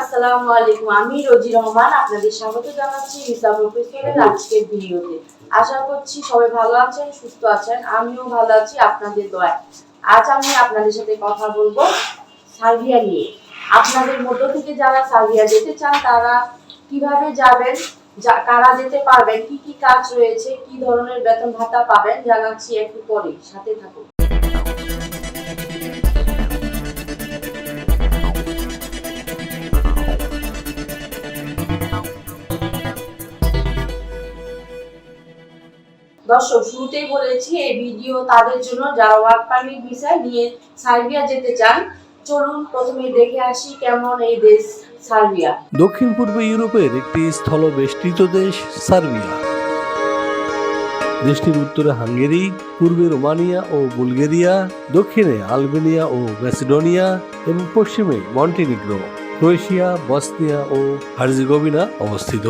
আসসালামু আমি রোজি রহমান, আপনাদের স্বাগত জানাচ্ছি আজকের আশা করছি সবাই ভালো আছেন, সুস্থ আছেন, আমিও ভালো আছি, আপনাদের আজ আমি আপনাদের সাথে কথা বলব সার্বিয়া নিয়ে। আপনাদের মধ্য থেকে যারা সার্বিয়া যেতে চান, তারা কীভাবে যাবেন কারা যেতে পারবেন, কি কি কাজ রয়েছে, কি ধরনের বেতন ভাতা পাবেন, জানাচ্ছি একটু পরেই। সাথে থাকুন। দর্শক, শুরুতেই বলেছি, এই ভিডিও তাদের জন্য যারা ওয়ার্ক পারমিট ভিসা নিয়ে সার্বিয়া যেতে চান, চলুন প্রথমে দেখে আসি কেমন এই দেশ সার্বিয়া। দক্ষিণ পূর্ব ইউরোপের একটি স্থলবেষ্টিত দেশ, সার্বিয়া। দেশটির উত্তরে হাঙ্গেরি, পূর্বে রোমানিয়া ও বুলগেরিয়া, দক্ষিণে আলবেনিয়া ও ম্যাসিডোনিয়া, এবং পশ্চিমে মন্টিনিগ্রো, ক্রোয়েশিয়া, বসনিয়া ও হার্জিগোভিনা অবস্থিত।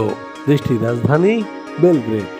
দেশটির রাজধানী বেলগ্রেড।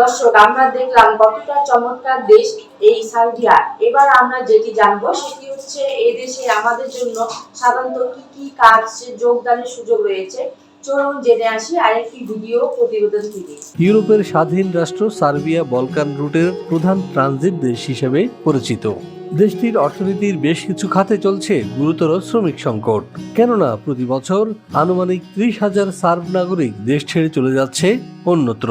দর্শক, আমরা দেখলাম কতটা চমৎকার দেশ এই সার্বিয়া এবার আমরা যেটি জানব সেটি হচ্ছে এই দেশে আমাদের জন্য সাধারণত কি কি কাজ যোগদানের সুযোগ রয়েছে। ইউরোপের স্বাধীন রাষ্ট্র সার্বিয়া বলকান রুটের প্রধান ট্রানজিট দেশ হিসেবে পরিচিত। দেশটির অর্থনীতির বেশ কিছু খাতে চলছে গুরুতর শ্রমিক সংকট। কেননা, প্রতি বছর আনুমানিক ত্রিশ হাজার সার্ব নাগরিক দেশ ছেড়ে চলে যাচ্ছে অন্যত্র।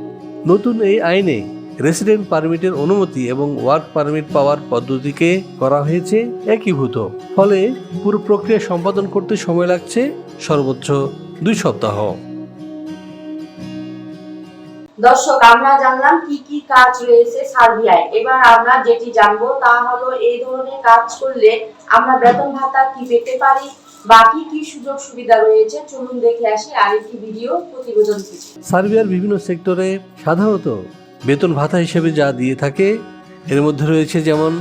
নতুন এই আইনে রেসিডেন্ট পারমিটের অনুমতি এবং ওয়ার্ক পারমিট পাওয়ার পদ্ধতিকে করা হয়েছে একীভূত। ফলে পুরো প্রক্রিয়া সম্পাদন করতে সময় লাগছে সর্বোচ্চ দুই সপ্তাহ। দর্শক, আমরা জানলাম কি কি কাজ রয়েছে সার্বিয়ায়। এবার আমরা যেটি জানব তা হলো এই ধরনের কাজ করলে আমরা বেতন ভাতা কি পেতে পারি বা কি সুযোগ সুবিধা রয়েছে? চলুন দেখে আসি আরেকটি ভিডিও প্রতিবেদন সার্বিয়ার বিভিন্ন সেক্টরে সাধারণত বেতন ভাতা হিসেবে যা দিয়ে থাকে, এর মধ্যে রয়েছে যেমন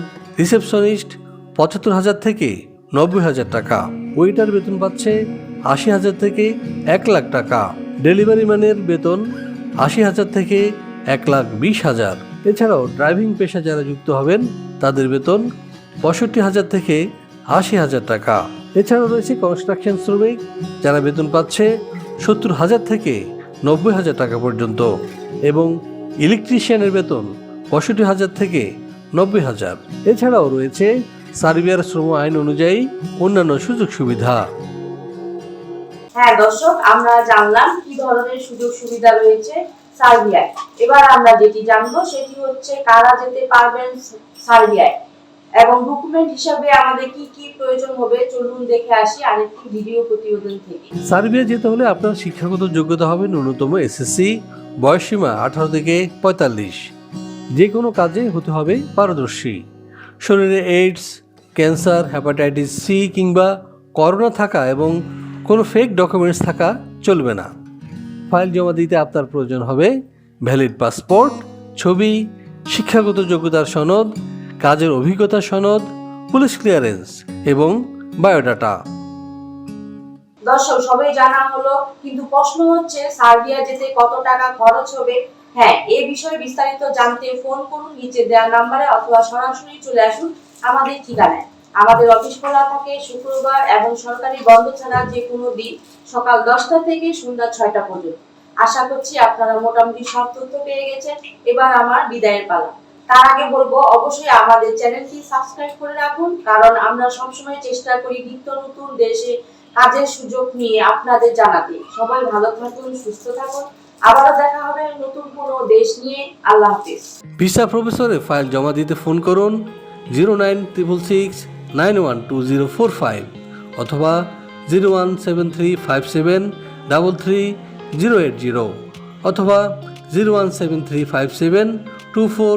রিসেপশনিস্ট পঁচাত্তর হাজার থেকে নব্বই হাজার টাকা, ওয়েটার বেতন পাচ্ছে আশি হাজার থেকে এক লাখ টাকা, ডেলিভারি ম্যানের বেতন আশি হাজার থেকে এক লাখ বিশ হাজার। এছাড়াও ড্রাইভিং পেশা যারা যুক্ত হবেন, তাদের বেতন পঁয়ষট্টি হাজার থেকে আশি হাজার টাকা। এছাড়াও রয়েছে কনস্ট্রাকশন শ্রমিক, যারা বেতন পাচ্ছে সত্তর হাজার থেকে নব্বই হাজার টাকা পর্যন্ত, এবং ইলেকট্রিশিয়ানের বেতন পঁয়ষট্টি হাজার থেকে নব্বই হাজার। এছাড়াও রয়েছে সার্বিয়ার শ্রম আইন অনুযায়ী অন্যান্য সুযোগ সুবিধা। হ্যাঁ দর্শক, আমরা জানলাম কি ধরনের সুযোগ সুবিধা রয়েছে সার্বিয়ায়। এবার আমরা যেটি জানব সেটি হচ্ছে কারা যেতে পারবেন সার্বিয়ায়। এবং ডকুমেন্ট হিসাবে আমাদের কি কি প্রয়োজন হবে, চলুন দেখে আসি আরেকটি ভিডিও প্রতিবেদন থেকে। সার্বিয়া যেতে হলে আপনার শিক্ষাগত যোগ্যতা হবে ন্যূনতম এসএসসি বয়সসীমা আঠারো থেকে পঁয়তাল্লিশ। যে কোনো কাজে হতে হবে পারদর্শী। শরীরে এইডস ক্যান্সার হ্যাপাটাইটিস সি কিংবা করোনা থাকা এবং কোনো ফেক ডকুমেন্টস থাকা চলবে না। ফাইল জমা দিতে আপনার প্রয়োজন হবে ভ্যালিড পাসপোর্ট ছবি, শিক্ষাগত যোগ্যতার সনদ কাজের অভিজ্ঞতা সনদ, পুলিশ ক্লিয়ারেন্স এবং বায়োডাটা দর্শক, সবাই জানা হলো, কিন্তু প্রশ্ন হচ্ছে, সার্বিয়া যেতে কত টাকা খরচ হবে? হ্যাঁ এই বিষয়ে বিস্তারিত জানতে ফোন করুন, নিচে দেওয়া নাম্বারে অথবা সরাসরি চলে আসুন আমাদের ঠিকানায়। আমাদের অফিস খোলা থাকে শুক্রবার এবং সরকারি বন্ধ ছাড়া যে কোনো দিন সকাল দশটা থেকে সন্ধ্যা ছয়টা পর্যন্ত। আশা করছি আপনারা মোটামুটি সব তথ্য পেয়ে গেছেন। এবার আমার বিদায়ের পালা। তার আগে বলব, অবশ্যই আমাদের চ্যানেলটি সাবস্ক্রাইব করে রাখুন, কারণ আমরা সবসময় চেষ্টা করি নিত্য নতুন দেশে কাজের সুযোগ নিয়ে আপনাদের জানাতে। সবাই ভালো থাকুন, সুস্থ থাকুন। আবারও দেখা হবে নতুন কোনো দেশ নিয়ে। আল্লাহ হাফিজ। ভিসা প্রফেসরে ফাইল জমা দিতে ফোন করুন zero nine triple six nine one two zero four five অথবা zero one seven three five seven double three zero eight zero অথবা zero one seven three five seven two four